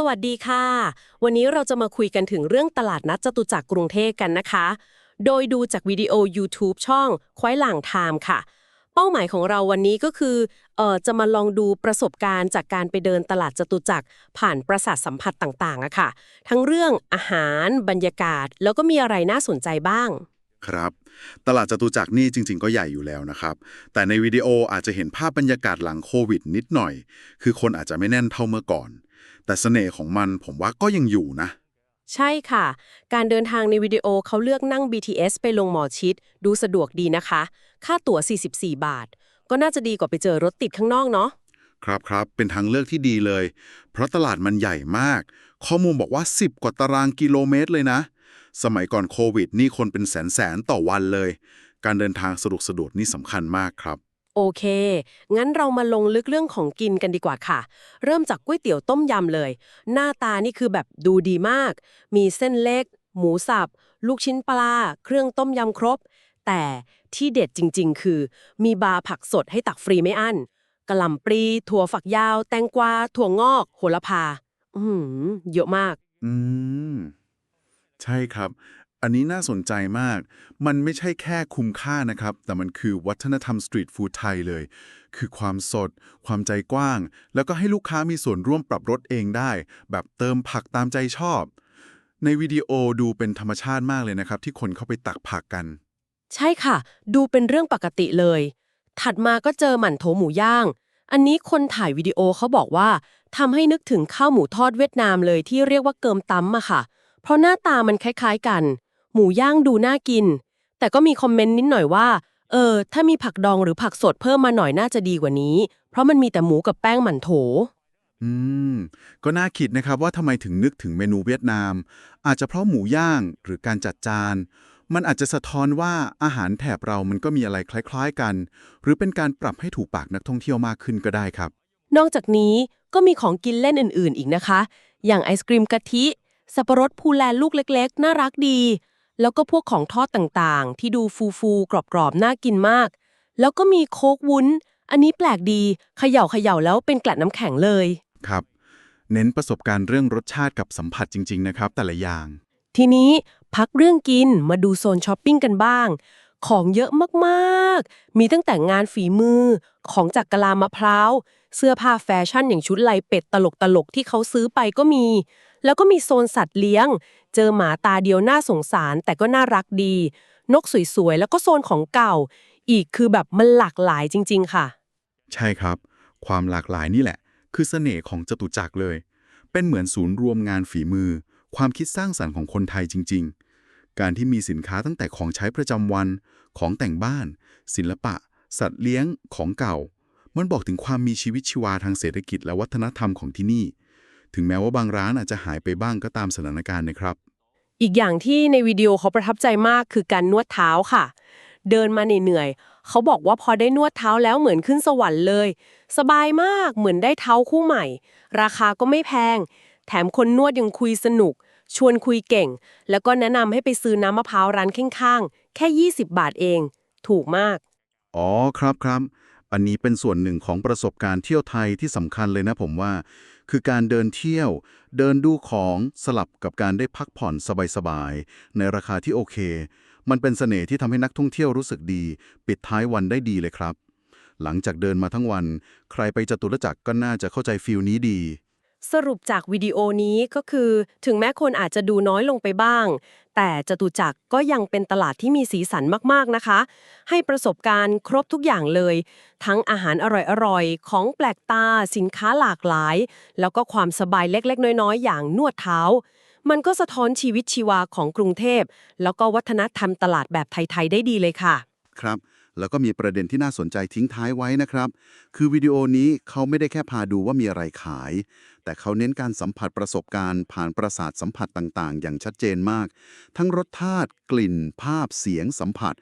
สวัสดีค่ะ วันนี้เราจะมาคุยกันถึงเรื่องตลาดนัดจตุจักรกรุงเทพกันนะคะ โดยดูจากวิดีโอ YouTube ช่องควายหลังไทม์ค่ะ เป้าหมายของเราวันนี้ก็คือเอ่อจะมาลองดูประสบการณ์จากการไปเดินตลาดจตุจักรผ่านประสาทสัมผัสต่างๆอะค่ะ ทั้งเรื่องอาหารบรรยากาศ แล้วก็มีอะไรน่าสนใจบ้างครับตลาดจตุจักรนี่จริง ๆ ก็ใหญ่อยู่แล้วนะครับ แต่ในวิดีโออาจจะเห็นภาพบรรยากาศหลังโควิดนิดหน่อย คือคนอาจจะไม่แน่นเท่าเมื่อก่อน แต่เสน่ห์ของมันผมว่าก็ยังอยู่นะ ใช่ค่ะ การเดินทางในวิดีโอเขาเลือกนั่ง BTS ไปลงหมอชิด ดูสะดวกดีนะคะ ค่าตั๋ว 44 บาท ก็น่าจะดีกว่าไปเจอรถติดข้างนอกเนาะครับครับเป็นทางเลือกที่ดีเลย เพราะตลาดมันใหญ่มาก ข้อมูลบอกว่า 10 กว่าตารางกิโลเมตรเลยนะ สมัยก่อนโควิด นี่คนเป็นแสนแสนๆต่อวันเลย การเดินทางสะดวกสะดวกนี่สำคัญมากครับ โอเค งั้นเรามาลงลึกเรื่องของกินกันดีกว่าค่ะ เริ่มจากก๋วยเตี๋ยวต้มยำเลย หน้าตานี่คือแบบดูดีมาก มีเส้นเล็ก หมูสับ ลูกชิ้นปลา เครื่องต้มยำครบ แต่ที่เด็ดจริง ๆ คือ มีบาร์ผักสดให้ตักฟรีไม่อั้นกะหล่ำปลี ถั่วฝักยาว แตงกวา ถั่วงอก โหระพา อือหือเยอะมาก อืม ใช่ครับ อันนี้น่าสนใจมาก มันไม่ใช่แค่คุ้มค่านะครับ แต่มันคือวัฒนธรรมสตรีทฟู้ดไทยเลย คือความสด ความใจกว้าง แล้วก็ให้ลูกค้ามีส่วนร่วมปรับรสเองได้ แบบเติมผักตามใจชอบ ในวิดีโอดูเป็นธรรมชาติมากเลยนะครับ ที่คนเข้าไปตักผักกัน ใช่ค่ะ ดูเป็นเรื่องปกติเลย ถัดมาก็เจอหมั่นโถหมูย่าง อันนี้คนถ่ายวิดีโอเขาบอกว่าทำให้นึกถึงข้าวหมูทอดเวียดนามเลยที่เรียกว่าเกิมตั้มอะค่ะ เพราะหน้าตามันคล้าย ๆกัน หมูย่างดูน่ากิน แต่ก็มีคอมเมนต์นิดหน่อยว่า เออ ถ้ามีผักดองหรือผักสดเพิ่มมาหน่อยน่าจะดีกว่านี้ เพราะมันมีแต่หมูกับแป้งหมั่นโถ อืม ก็น่าคิดนะครับว่าทำไมถึงนึกถึงเมนูเวียดนาม อาจจะเพราะหมูย่างหรือการจัดจาน มันอาจจะสะท้อนว่าอาหารแถบเรามันก็มีอะไรคล้าย ๆกัน หรือเป็นการปรับให้ถูกปากนักท่องเที่ยวมากขึ้นก็ได้ครับ นอกจากนี้ก็มีของกินเล่นอื่นๆอีกนะคะ อย่างไอศกรีมกะทิ สับปะรดพูแลนลูกเล็กๆ น่ารักดี แล้วก็พวกของทอดต่างๆ ที่ดูฟูๆ กรอบๆ น่ากินมาก แล้วก็มีโค้กวุ้น อันนี้แปลกดีเขย่าเขย่าแล้วเป็นกลั่นน้ำแข็งเลย ครับ เน้นประสบการณ์เรื่องรสชาติกับสัมผัสจริง ๆ นะครับ แต่ละอย่าง ทีนี้พักเรื่องกินมาดูโซนช้อปปิ้งกันบ้าง ของเยอะมากๆ มีตั้งแต่งานฝีมือ ของจากกะลามะพร้าว เสื้อผ้าแฟชั่นอย่างชุดลายเป็ดตลกๆ ที่เขาซื้อไปก็มี แล้วก็มีโซนสัตว์เลี้ยง เจอหมาตาเดียวน่าสงสารแต่ก็น่ารักดี นกสวยๆ แล้วก็โซนของเก่า อีกคือแบบมันหลากหลายจริง ๆ ค่ะ ใช่ครับ ความหลากหลายนี่แหละ คือเสน่ห์ของจตุจักรเลย เป็นเหมือนศูนย์รวมงานฝีมือ ความคิดสร้างสรรค์ของคนไทยจริง ๆ การที่มีสินค้าตั้งแต่ของใช้ประจำวัน ของแต่งบ้าน ศิลปะ สัตว์เลี้ยงของเก่า มันบอกถึงความมีชีวิตชีวาทางเศรษฐกิจและวัฒนธรรมของที่นี่ ถึงแม้ว่าบางร้านอาจจะหายไปบ้างก็ตามสถานการณ์นะครับ อีกอย่างที่ในวิดีโอเขาประทับใจมากคือการนวดเท้าค่ะ เดินมาเหนื่อยๆเขาบอกว่าพอได้นวดเท้าแล้วเหมือนขึ้นสวรรค์เลย สบายมากเหมือนได้เท้าคู่ใหม่ ราคาก็ไม่แพง แถมคนนวดยังคุยสนุก ชวนคุยเก่ง แล้วก็แนะนำให้ไปซื้อน้ำมะพร้าวร้านข้างๆแค่ 20 บาทเอง ถูกมาก อ๋อครับครับ อันนี้เป็นส่วนหนึ่งของประสบการณ์เที่ยวไทยที่สำคัญเลยนะผมว่า คือการเดินเที่ยว เดินดูของสลับกับการได้พักผ่อนสบายๆ ในราคาที่โอเค มันเป็นเสน่ห์ที่ทำให้นักท่องเที่ยวรู้สึกดี ปิดท้ายวันได้ดีเลยครับ หลังจากเดินมาทั้งวัน ใครไปจตุรจักรก็น่าจะเข้าใจฟิลนี้ดี สรุปจากวิดีโอนี้ก็คือ ถึงแม้คนอาจจะดูน้อยลงไปบ้าง แต่จตุจักรก็ยังเป็นตลาดที่มีสีสันมากๆนะคะ ให้ประสบการณ์ครบทุกอย่างเลย ทั้งอาหารอร่อยๆ ของแปลกตา สินค้าหลากหลาย แล้วก็ความสบายเล็กๆ น้อยๆ อย่างนวดเท้า มันก็สะท้อนชีวิตชีวาของกรุงเทพ แล้วก็วัฒนธรรมตลาดแบบไทย ๆ ได้ดีเลยค่ะ ครับ แล้วก็มีประเด็นที่น่าสนใจทิ้งท้ายไว้นะครับ คือวิดีโอนี้เขาไม่ได้แค่พาดูว่ามีอะไรขาย แต่เขาเน้นการสัมผัสประสบการณ์ผ่านประสาทสัมผัสต่างๆ อย่างชัดเจนมาก ทั้งรสชาติกลิ่น ภาพเสียงสัมผัส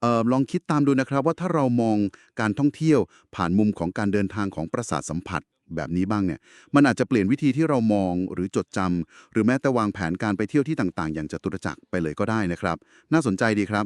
เออลองคิดตามดูนะครับว่าถ้าเรามองการท่องเที่ยว ผ่านมุมของการเดินทางของประสาทสัมผัสแบบนี้บ้างเนี่ย มันอาจจะเปลี่ยนวิธีที่เรามองหรือจดจำหรือแม้แต่วางแผนการไปเที่ยวที่ต่าง ๆ อย่างจตุรจักรไปเลยก็ได้นะครับ น่าสนใจดีครับ